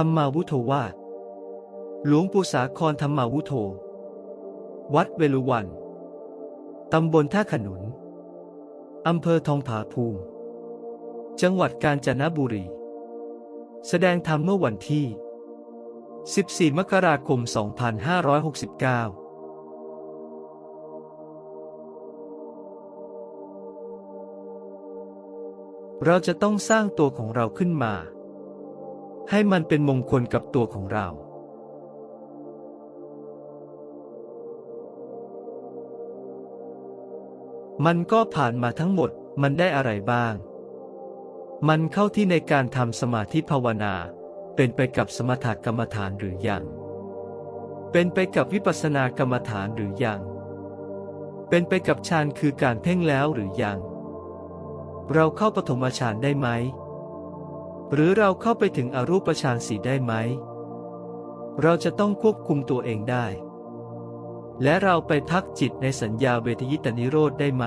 ธรรมาวุโธวาหลวงปู่สาครธรรมาวุโธ วัดเวลุวัน ตำบลท่าขนุน อำเภอทองผาภูมิ จังหวัดกาญจนบุรี แสดงธรรมเมื่อวันที่ 14 มกราคม 2569เราจะต้องสร้างตัวของเราขึ้นมา ให้มันเป็นมงคลกับตัวของเรา มันก็ผ่านมาทั้งหมด มันได้อะไรบ้าง มันเข้าที่ในการทำสมาธิภาวนา เป็นไปกับสมถกรรมฐานหรือยัง เป็นไปกับวิปัสสนากรรมฐานหรือยัง เป็นไปกับฌานคือการเพ่งแล้วหรือยัง เราเข้าปฐมฌานได้ไหม หรือเราเข้าไปถึงอรูปฌานสีได้ไหม เราจะต้องควบคุมตัวเองได้ และเราไปพักจิตในสัญญาเวทยิตนิโรธได้ไหม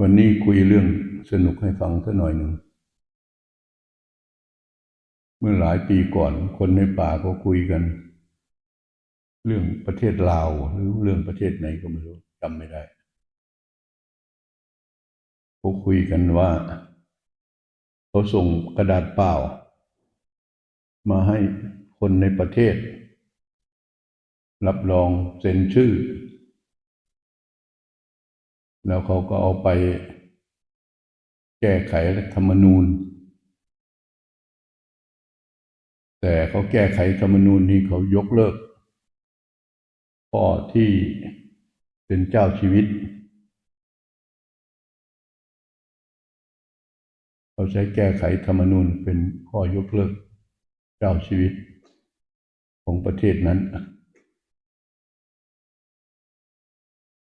วันนี้คุยเรื่องสนุกให้ฟังสักหน่อยหนึ่ง เมื่อหลายปีก่อนคนในป่าก็คุยกัน เรื่องประเทศลาวหรือเรื่องประเทศไหนก็ไม่รู้จำไม่ได้เขาคุยกันว่าเขาส่งกระดาษเปล่า มาให้คนในประเทศ รับรองเซ็นชื่อ แล้วเขาก็เอาไปแก้ไขรัฐธรรมนูญ แต่เขาแก้ไขธรรมนูญนี้เขายกเลิก ข้อที่เป็นเจ้าชีวิต เขาใช้แก้ไขธรรมนูญเป็นข้อยกเลิกเจ้าชีวิตของประเทศนั้น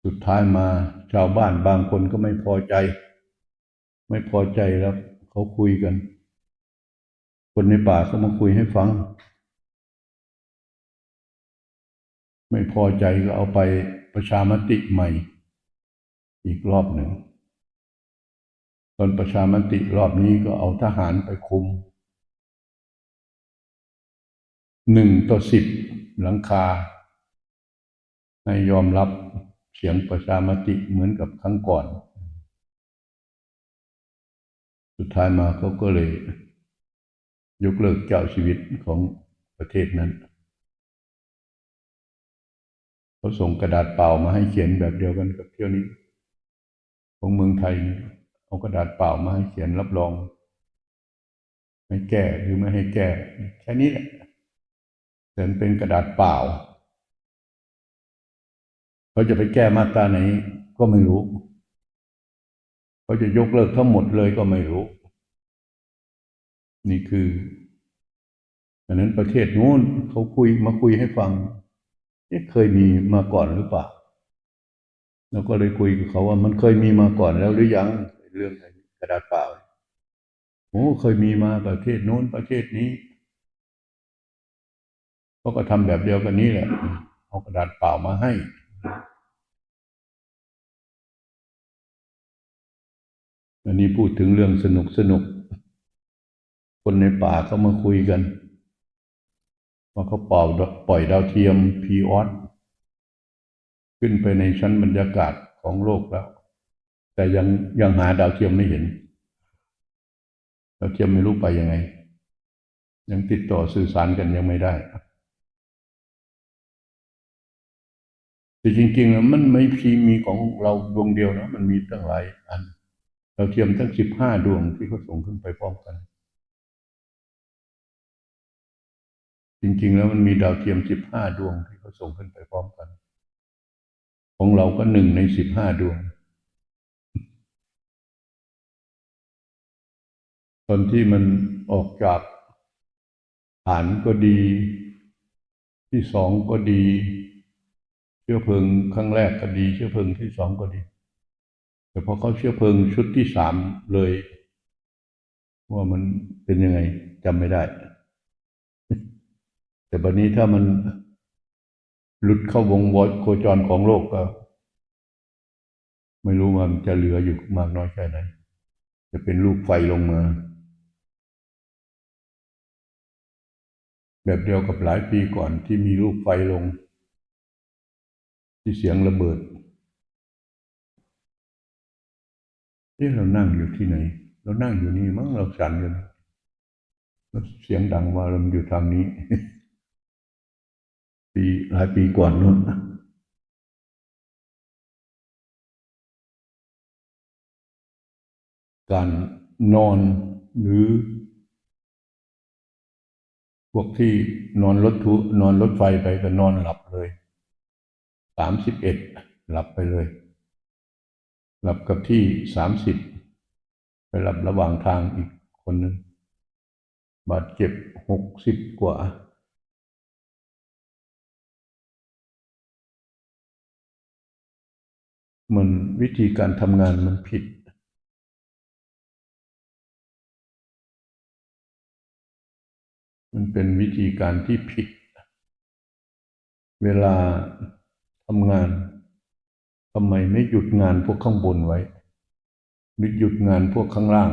สุดท้ายมาชาวบ้านบางคนก็ไม่พอใจ ไม่พอใจแล้วเขาคุยกัน คนในป่าเขามาคุยให้ฟัง ไม่พอใจก็เอาไปประชามติใหม่ อีกรอบหนึ่ง ตอนประชามติรอบนี้ก็เอาทหารไปคุมหนึ่งต่อสิบหลังคา ให้ยอมรับเสียงประชามติเหมือนกับครั้งก่อน สุดท้ายมาเขาก็เลย ยกเลิกเจ้าชีวิตของประเทศนั้น เขาส่งกระดาษเปล่ามาให้เขียนแบบเดียวกันกับเที่ยวนี้ ของเมืองไทยเอากระดาษเปล่ามาให้เขียนรับรองให้แก้หรือไม่ให้แก้แค่นี้แหละแต่เป็นกระดาษเปล่าเขาจะไปแก้มาตราไหนก็ไม่รู้เขาจะยกเลิกทั้งหมดเลยก็ไม่รู้ นี่คืออันนั้นประเทศนู้นเขาคุยมาคุยให้ฟัง เคยมีมาก่อนหรือเปล่าเราก็เลยคุยกับเขาว่า มันเคยมีมาก่อนแล้วหรือยังเรื่องกระดาษเปล่าโอ้เคยมีมาประเทศโน้นประเทศนี้เขาก็ทำแบบเดียวกันนี้แหละเอากระดาษเปล่ามาให้อันนี้พูดถึงเรื่องสนุกสนุก คนในป่าเขามาคุยกัน ว่าเขาเป่าปล่อยดาวเทียมพีออสขึ้นไปในชั้นบรรยากาศของโลกแล้ว แต่ยังยังหาดาวเทียมไม่เห็น ดาวเทียมไม่รู้ไปยังไง ยังติดต่อสื่อสารกันยังไม่ได้แต่จริงๆมันไม่พีมีของเราดวงเดียวนะ มันมีตั้งหลายอัน ดาวเทียมทั้งสิบห้าดวงที่เขาส่งขึ้นไปพร้อมกัน จริง ๆ แล้วมันมีดาวเทียมสิบห้าดวงที่เขาส่งขึ้นไปพร้อมกัน ของเราก็หนึ่งในสิบห้าดวง ตอนที่มันออกจากฐานก็ดี ที่สองก็ดี เชื้อเพลิงครั้งแรกก็ดี เชื้อเพลิงที่สองก็ดี แต่พอเขาเชื้อเพลิงชุดที่สามเลย ว่ามันเป็นยังไงจำไม่ได้ แต่บัดนี้ถ้ามันหลุดเข้าวงวโคจรของโลกก็ ไม่รู้ว่ามันจะเหลืออยู่มากน้อยแค่ไหน จะเป็นลูกไฟลงมา แบบเดียวกับหลายปีก่อนที่มีลูกไฟลง ที่เสียงระเบิดเอ๊ะเรานั่งอยู่ที่ไหน เรานั่งอยู่นี่มั้งเราสั่นอยู่นะแล้วเสียงดังว่าเราอยู่ทางนี้ ปีหลายปีก่อนนู้นการนอนหรือ พวกที่นอนรถทุนอนรถไฟไปก็นอนหลับเลยสามสิบเอ็ดหลับไปเลย หลับกับที่สามสิบไปหลับระหว่างทางอีกคนหนึ่งบาดเจ็บหกสิบกว่า มันวิธีการทำงานมันผิด มันเป็นวิธีการที่ผิด เวลาทำงานทำไมไม่หยุดงานพวกข้างบนไว้หรือหยุดงานพวกข้างล่าง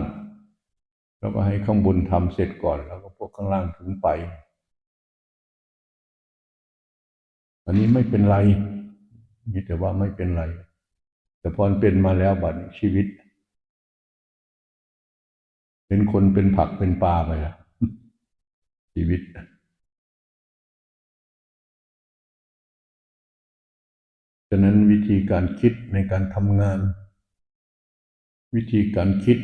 แล้วก็ให้ข้างบนทำเสร็จก่อน แล้วก็พวกข้างล่างถึงไป อันนี้ไม่เป็นไรมีแต่ว่าไม่เป็นไร แต่พอเป็นมาแล้วบัดชีวิต เป็นคนเป็นผักเป็นปลาไปแล้วชีวิต ฉะนั้นวิธีการคิดในการทำงาน วิธีการคิด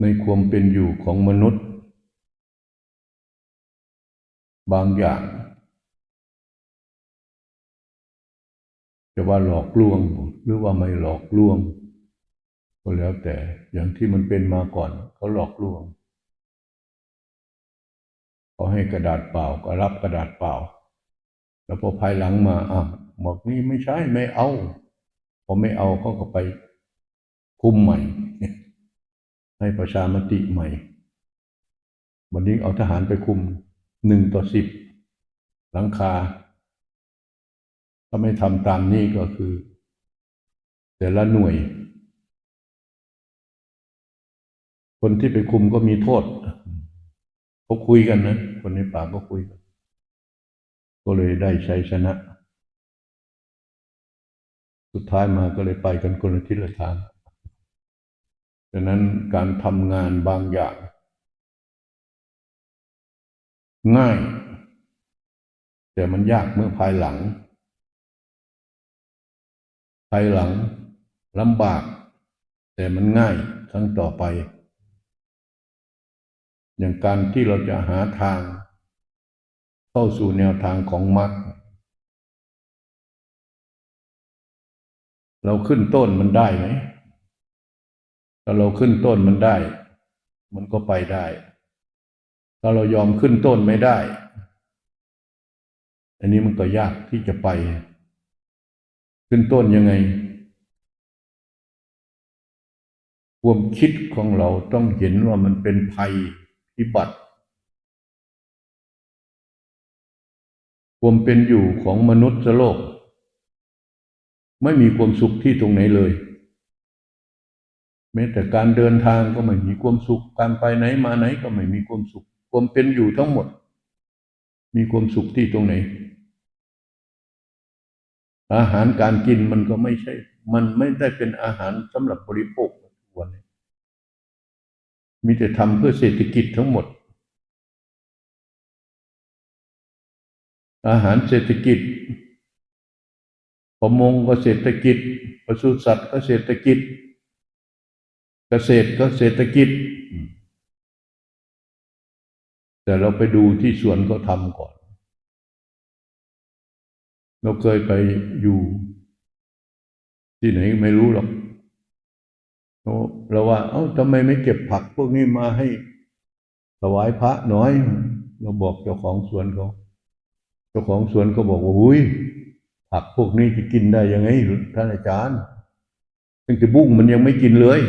ในความเป็นอยู่ของมนุษย์ บางอย่าง จะว่าหลอกลวงหรือว่าไม่หลอกลวง ก็แล้วแต่อย่างที่มันเป็นมาก่อนเขาหลอกลวงเขาให้กระดาษเปล่าก็รับกระดาษเปล่า แล้วพอภายหลังมาอะบอกนี่ไม่ใช่ไม่เอาพอไม่เอาเขาก็ไปคุมใหม่ ให้ประชามติใหม่ วันนี้เอาทหารไปคุมหนึ่งต่อสิบหลังคา ถ้าไม่ทำตามนี้ก็คือ แต่ละหน่วย คนที่ไปคุมก็มีโทษเขาคุยกันนะ คนในป่าก็คุยกัน ก็เลยได้ใชัยชนะ สุดท้ายมาก็เลยไปกันคนละทิศละทางดังนั้นการทำงานบางอย่าง ง่าย แต่มันยากเมื่อภายหลัง ภายหลังลำบาก แต่มันง่ายครั้งต่อไป อย่างการที่เราจะหาทาง เข้าสู่แนวทางของมรรคเราขึ้นต้นมันได้ไหมถ้าเราขึ้นต้นมันได้ มันก็ไปได้ ถ้าเรายอมขึ้นต้นไม่ได้ อันนี้มันก็ยากที่จะไป ขึ้นต้นยังไง ความคิดของเราต้องเห็นว่ามันเป็นภัยพิบัติ ความเป็นอยู่ของมนุษย์โลก ไม่มีความสุขที่ตรงไหนเลย แม้แต่การเดินทางก็ไม่มีความสุข การไปไหนมาไหนก็ไม่มีความสุข ความเป็นอยู่ทั้งหมด มีความสุขที่ตรงไหน อาหารการกินมันก็ไม่ใช่ มันไม่ได้เป็นอาหารสำหรับบริโภคทุกวันนี้มีแต่ทำเพื่อเศรษฐกิจทั้งหมด อาหารเศรษฐกิจ ประมงก็เศรษฐกิจปศุสัตว์ก็เศรษฐกิจ เกษตรก็เศรษฐกิจ แต่เราไปดูที่สวนเขาทำก่อน เราเคยไปอยู่ที่ไหนไม่รู้หรอกเราเราว่า เอ้าทำไมไม่เก็บผักพวกนี้มาให้ถวายพระน้อย เราบอกเจ้าของสวนเขา เจ้าของสวนก็บอกว่าหุยผักพวกนี้จะกินได้ยังไงท่านอาจารย์ตั้งแต่บุ้งมันยังไม่กินเลย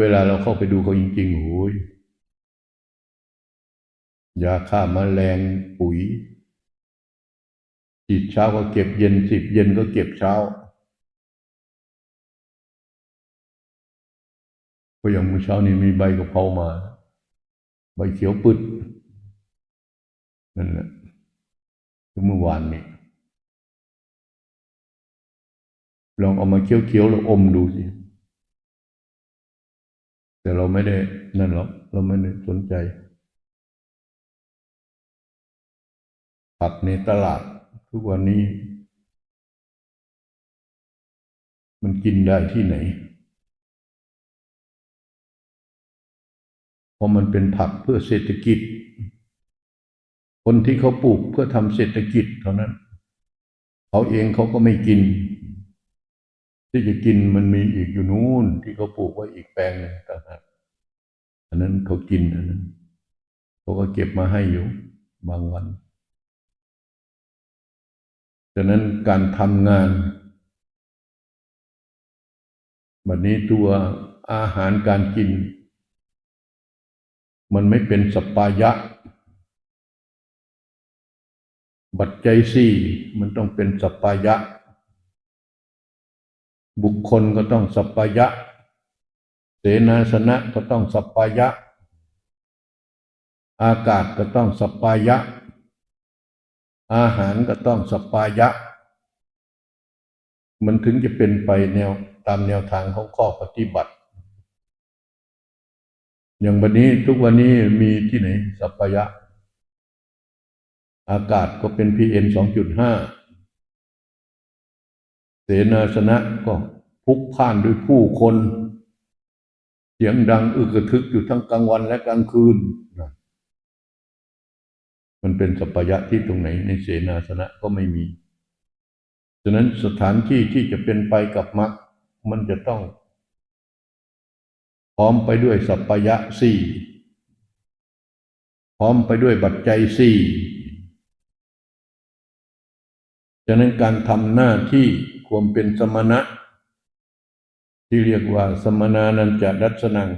เวลาเราเข้าไปดูเขาจริงๆโอ้ยยาฆ่ามาแมลงปุ๋ย ฉีดเช้าก็เก็บเย็นสิบเย็นก็เก็บเช้าก็อย่างเมื่อเช้านี้มีใบกะเพรามา ใบเขียวปึดนั่นแหละคือเมื่อวานนี้ลองเอามาเคี้ยวๆแล้วอมดูสิแต่เราไม่ได้นั่นหรอกเราไม่ได้สนใจผักในตลาด ทุกวันนี้ มันกินได้ที่ไหนเพราะมันเป็นผักเพื่อเศรษฐกิจ คนที่เขาปลูกเพื่อทำเศรษฐกิจเท่านั้น เขาเองเขาก็ไม่กิน ที่จะกินมันมีอีกอยู่นู้นที่เขาปลูกไว้อีกแปลงหนึ่งต่างหากอันนั้นเขากินอันนั้นเขาก็เก็บมาให้อยู่บางวัน ฉะนั้นการทำงานบัดนี้ตัวอาหารการกิน มันไม่เป็นสปายะ บัจจัยสี่มันต้องเป็นสปายะ บุคคลก็ต้องสปายะ เสนาสนะก็ต้องสปายะ อากาศก็ต้องสปายะ อาหารก็ต้องสัปายะ มันถึงจะเป็นไปแนวตามแนวทางของข้อปฏิบัติ อย่างวันนี้ทุกวันนี้มีที่ไหนสัปายะ อากาศก็เป็น PM สองจุดห้าเสนาสนะก็พุกพ่านด้วยผู้คน เสียงดังอึกกระทึกอยู่ทั้งกลางวันและกลางคืนนะ มันเป็นสัพยะที่ตรงไหนในเสนาสนะก็ไม่มี ฉะนั้นสถานที่ที่จะเป็นไปกับมรรคมันจะต้อง พร้อมไปด้วยสัพพยะสี่พร้อมไปด้วยบัจจัยสี่ฉะนั้นการทำหน้าที่ความเป็นสมณะ ที่เรียกว่าสมณานันจะดัชนัง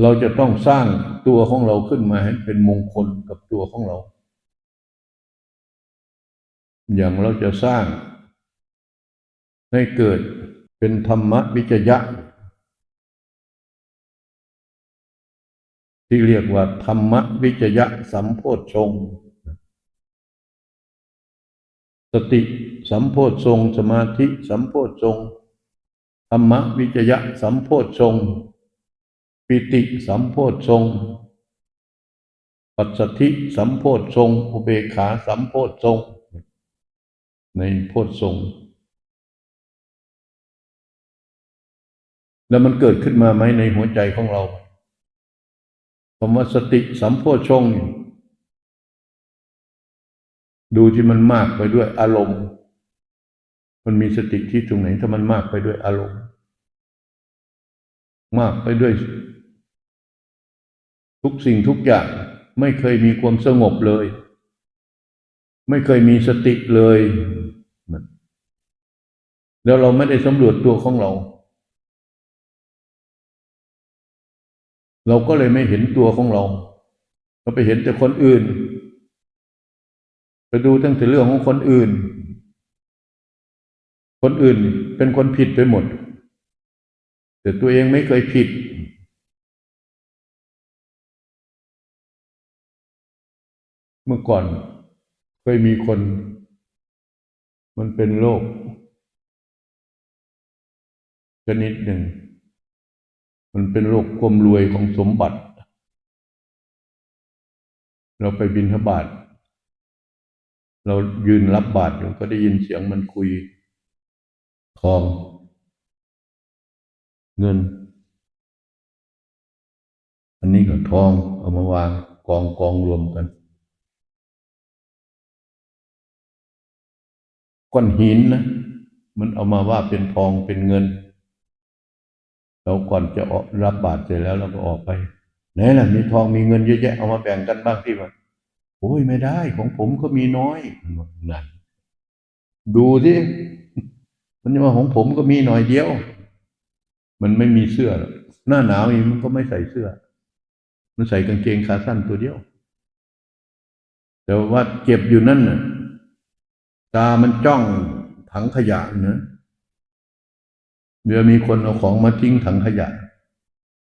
เราจะต้องสร้างตัวของเราขึ้นมาให้เป็นมงคลกับตัวของเรา อย่างเราจะสร้าง ให้เกิดเป็นธรรมวิจยะ ที่เรียกว่าธรรมวิจยะสัมโพชฌงค์สติสัมโพชฌงค์สมาธิสัมโพชฌงค์ธรรมวิจยะสัมโพชฌงค์ ปิติสัมโพชงปัสสธิสัมโพชงอุเบขาสัมโพชงในโพชงแล้วมันเกิดขึ้นมาไหมในหัวใจของเราคำว่าสติสัมโพชงดูที่มันมากไปด้วยอารมณ์ มันมีสติที่ตรงไหนถ้ามันมากไปด้วยอารมณ์ มากไปด้วย ทุกสิ่งทุกอย่างไม่เคยมีความสงบเลย ไม่เคยมีสติเลย แล้วเราไม่ได้สำรวจตัวของเรา เราก็เลยไม่เห็นตัวของเรา เราไปเห็นแต่คนอื่น ไปดูตั้งแต่เรื่องของคนอื่น คนอื่นเป็นคนผิดไปหมด แต่ตัวเองไม่เคยผิด เมื่อก่อนเคยมีคน มันเป็นโรคชนิดหนึ่ง มันเป็นโรคความรวยของสมบัติ เราไปบินทบาท เรายืนรับบาตรอยู่ก็ได้ยินเสียงมันคุยทอง เงิน อันนี้ก็ทองเอามาวางกองกองรวมกัน ก้อนหินนะมันเอามาว่าเป็นทองเป็นเงิน เราก่อนจะรับบาตรเสร็จแล้วเราก็ออกไปไหนล่ะมีทองมีเงินเยอะแยะเอามาแบ่งกันบ้างที่ว่าโอ้ยไม่ได้ของผมก็มีน้อยนั่นดูสิมันจะมาของผมก็มีหน่อยเดียว มันไม่มีเสื้อหรอกหน้าหนาวอีกมันก็ไม่ใส่เสื้อ มันใส่กางเกงขาสั้นตัวเดียว แต่ว่าเจ็บอยู่นั่นน่ะ ตามันจ้องถังขยะนะเดี๋ยวมีคนเอาของมาทิ้งถังขยะ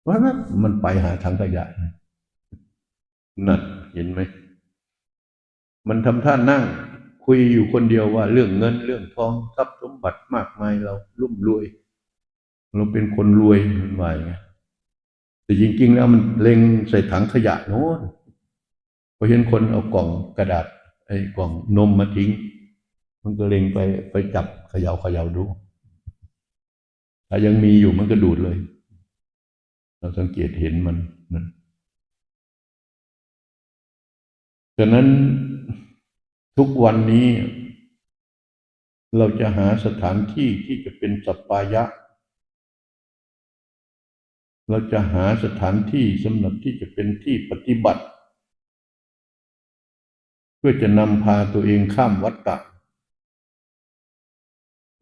ว่าบมันไปหาถังขยะนั่นเห็นไหม มันทำท่านั่ง คุยอยู่คนเดียวว่า เรื่องเงินเรื่องทองทรัพย์สมบัติมากมายเรารุ่มรวย เราเป็นคนรวยมันวาย่างแต่จริง ๆ แล้วมันเล็งใส่ถังขยะโน้นพอเห็นคนเอากล่องกระดาษไอ้กล่องนมมาทิ้ง มันก็เล็งไปไปจับเขย่าเขย่าดู ถ้ายังมีอยู่มันก็ดูดเลย เราสังเกตเห็นมันนั่นฉะนั้นทุกวันนี้ เราจะหาสถานที่ที่จะเป็นสัปปายะ เราจะหาสถานที่สำหรับที่จะเป็นที่ปฏิบัติ เพื่อจะนำพาตัวเองข้ามวัฏฏะ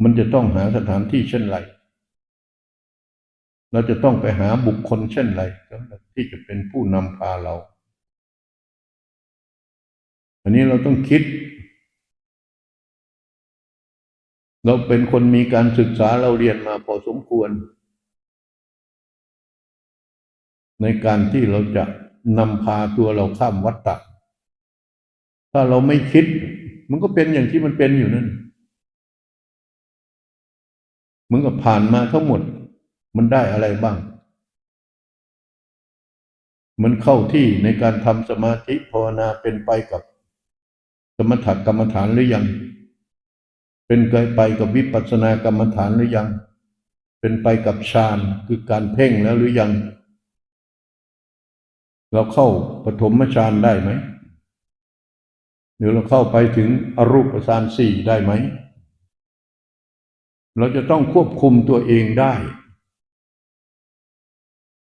มันจะต้องหาสถานที่เช่นไร เราจะต้องไปหาบุคคลเช่นไรสำหรับที่จะเป็นผู้นำพาเรา อันนี้เราต้องคิด เราเป็นคนมีการศึกษาเราเรียนมาพอสมควร ในการที่เราจะนำพาตัวเราข้ามวัฏฏะถ้าเราไม่คิด มันก็เป็นอย่างที่มันเป็นอยู่นั่น มันก็ผ่านมาทั้งหมด มันได้อะไรบ้าง มันเข้าที่ในการทำสมาธิภาวนาเป็นไปกับสมถกรรมฐานหรือยัง เป็นไปกับวิปัสสนากรรมฐานหรือยัง เป็นไปกับฌานคือการเพ่งแล้วหรือยัง เราเข้าปฐมฌานได้ไหมหรือเราเข้าไปถึงอรูปฌานสี่ได้ไหม เราจะต้องควบคุมตัวเองได้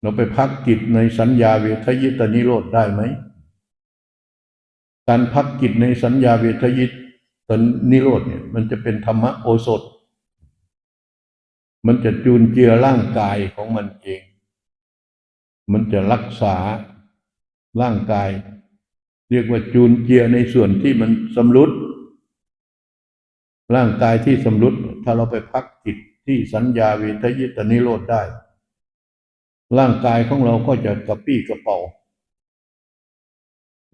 เราไปพักจิตในสัญญาเวทยิตนิโรธได้ไหม การพักจิตในสัญญาเวทยิตนิโรธเนี่ย มันจะเป็นธรรมโอสถ มันจะจูนเจือร่างกายของมันเอง มันจะรักษาร่างกาย เรียกว่าจูนเจือในส่วนที่มันสำรุดร่างกายที่สำรุด ถ้าเราไปพักจิตที่สัญญาเวทยิตนิโรธได้ ร่างกายของเราก็จะกระปี้กระเป๋า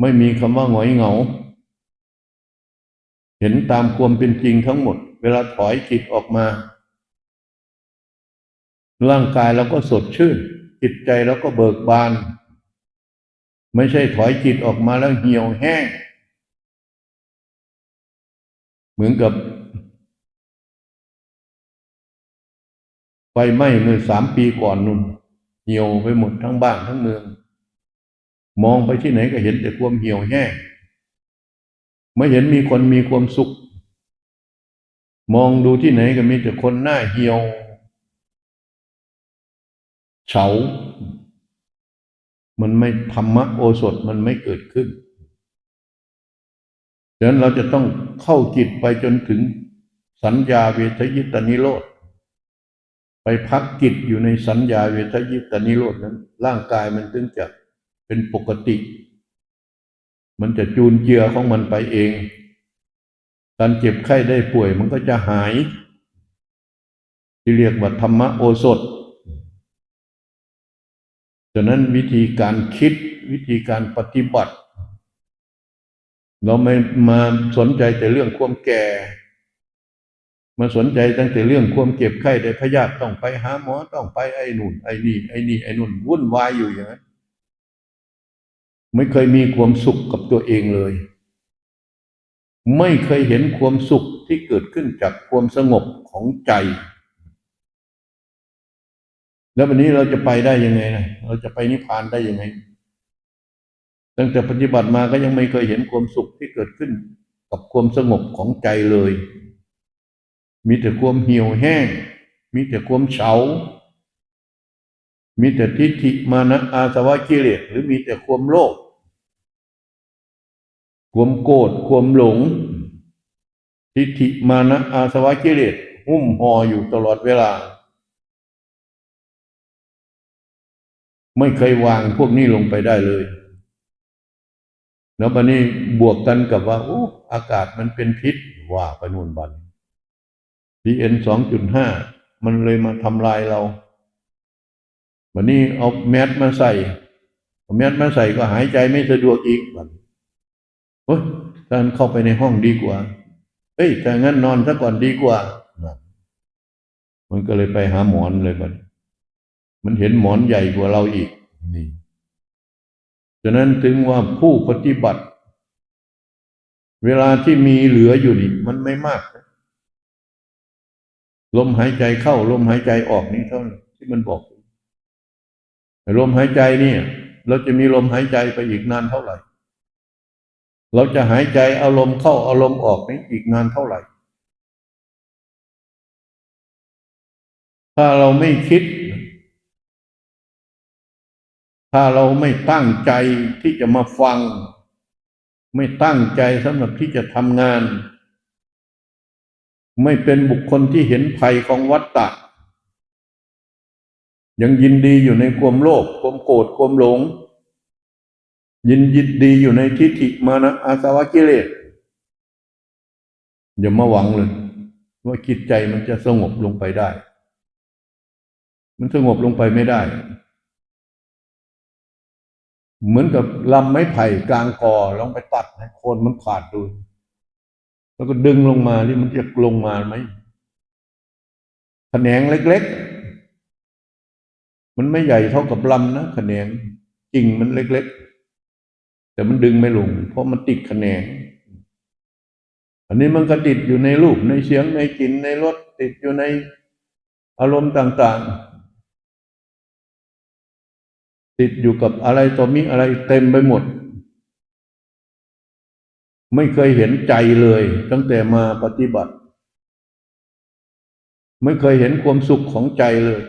ไม่มีคำว่าหงอยเหงา เห็นตามความเป็นจริงทั้งหมด เวลาถอยจิตออกมา ร่างกายเราก็สดชื่น จิตใจเราก็เบิกบาน ไม่ใช่ถอยจิตออกมาแล้วเหี่ยวแห้ง เหมือนกับ ไฟไหม้เมื่อสามปีก่อนนุ่นเหี่ยวไปหมดทั้งบ้านทั้งเมือง มองไปที่ไหนก็เห็นแต่ความเหี่ยวแห้งไม่เห็นมีคนมีความสุข มองดูที่ไหนก็มีแต่คนหน้าเหี่ยวเฉา มันไม่ธรรมะโอสถมันไม่เกิดขึ้นดังนั้นเราจะต้องเข้าจิตไปจนถึงสัญญาเวทยิตานิโรธ ไปพักจิตอยู่ในสัญญาเวทยิตานิโรธนั้น ร่างกายมันถึงจะเป็นปกติ มันจะจูนเจือของมันไปเอง การเจ็บไข้ได้ป่วยมันก็จะหาย ที่เรียกว่าธรรมโอสถฉะนั้นวิธีการคิดวิธีการปฏิบัติ เราไม่มาสนใจแต่เรื่องความแก่ มาสนใจตั้งแต่เรื่องความเก็บไข้ได้พยาธิต้องไปหาหมอต้องไปไอ้นู่นไอ้นี่ไอ้นี่ไอ้นู่นวุ่นวายอยู่อย่างนั้นไม่เคยมีความสุขกับตัวเองเลย ไม่เคยเห็นความสุขที่เกิดขึ้นจากความสงบของใจ แล้ววันนี้เราจะไปได้ยังไงนะเราจะไปนิพพานได้ยังไง ตั้งแต่ปฏิบัติมาก็ยังไม่เคยเห็นความสุขที่เกิดขึ้นกับความสงบของใจเลย มีแต่ความเหี่ยวแห้ง มีแต่ความเฉา มีแต่ทิฏฐิมานะอาสวะกิเลสหรือมีแต่ความโลภ ความโกรธ ความหลง ทิฏฐิมานะอาสวะกิเลสหุ้มห่ออยู่ตลอดเวลา ไม่เคยวางพวกนี้ลงไปได้เลย แล้วบันนี้บวกกันกับว่าโอ้อากาศมันเป็นพิษว่าไปนู่นบัน PM สองจุดห้ามันเลยมาทำลายเรา วันนี้เอาแมสมาใส่เอาแมสมาใส่ก็หายใจไม่สะดวกอีกบันโอ้ยท่านเข้าไปในห้องดีกว่า เฮ้ยถ้างั้นนอนซะก่อนดีกว่า มันก็เลยไปหาหมอนเลยบัดมันเห็นหมอนใหญ่กว่าเราอีก นี่ ฉะนั้นถึงว่าผู้ปฏิบัติ เวลาที่มีเหลืออยู่นี่ มันไม่มากนะ ลมหายใจเข้า ลมหายใจออกนี่เท่านั้นที่มันบอกลมหายใจนี่เราจะมีลมหายใจไปอีกนานเท่าไหร่ เราจะหายใจอาลมณ์เข้าอาลมณ์ออกนี่อีกนานเท่าไหร่ ถ้าเราไม่คิด ถ้าเราไม่ตั้งใจที่จะมาฟัง ไม่ตั้งใจสำหรับที่จะทำงาน ไม่เป็นบุคคลที่เห็นภัยของวัฏฏะยังยินดีอยู่ในความโลภความโกรธความหลง ยินยินดีอยู่ในทิฏฐิมานะอาสวะกิเลสอย่ามาหวังเลยว่าจิตใจมันจะสงบลงไปได้ มันสงบลงไปไม่ได้ เหมือนกับลำไม้ไผ่กลางกอลองไปตัดให้คนมันขาดดู แล้วก็ดึงลงมาที่มันจะลงมาไหมแขนงเล็ก ๆ มันไม่ใหญ่เท่ากับลำนะแขนงจริงมันเล็ก ๆ แต่มันดึงไม่ลง เพราะมันติดแขนง อันนี้มันก็ติดอยู่ในรูปในเสียงในกลิ่นในรสติดอยู่ในอารมณ์ต่าง ๆ ติดอยู่กับอะไรต่อมีอะไรเต็มไปหมด ไม่เคยเห็นใจเลย ตั้งแต่มาปฏิบัติ ไม่เคยเห็นความสุขของใจเลย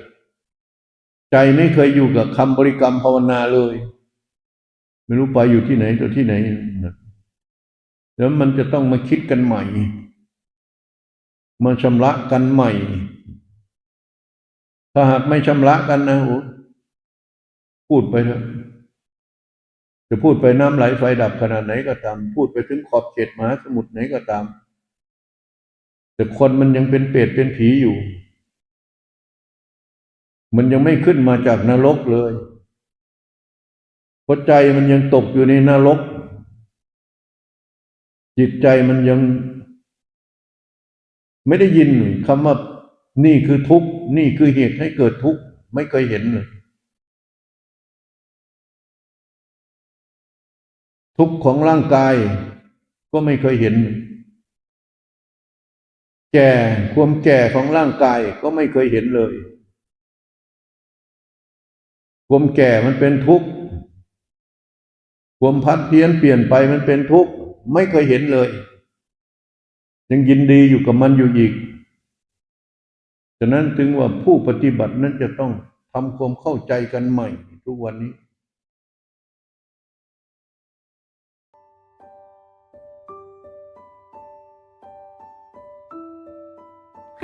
ใจไม่เคยอยู่กับคำบริกรรมภาวนาเลย ไม่รู้ไปอยู่ที่ไหนตัวที่ไหนแล้วมันจะต้องมาคิดกันใหม่มาชำระกันใหม่ ถ้าหากไม่ชำระกันนะโอ้พูดไปเถอะ จะพูดไปน้ำไหลไฟดับขนาดไหนก็ตาม พูดไปถึงขอบเขตมหาสมุทรไหนก็ตาม แต่คนมันยังเป็นเปรตเป็นผีอยู่ มันยังไม่ขึ้นมาจากนรกเลยเพราะใจมันยังตกอยู่ในนรก จิตใจมันยัง ไม่ได้ยินคำว่านี่คือทุกข์ นี่คือเหตุให้เกิดทุกข์ ไม่เคยเห็นเลย ทุกข์ของร่างกายก็ไม่เคยเห็น แก่ความแก่ของร่างกายก็ไม่เคยเห็นเลย ความแก่มันเป็นทุกข์ ความพัดเพี้ยนเปลี่ยนไปมันเป็นทุกข์ ไม่เคยเห็นเลย ยังยินดีอยู่กับมันอยู่อีก ฉะนั้นถึงว่าผู้ปฏิบัตินั้นจะต้องทำความเข้าใจกันใหม่ทุกวันนี้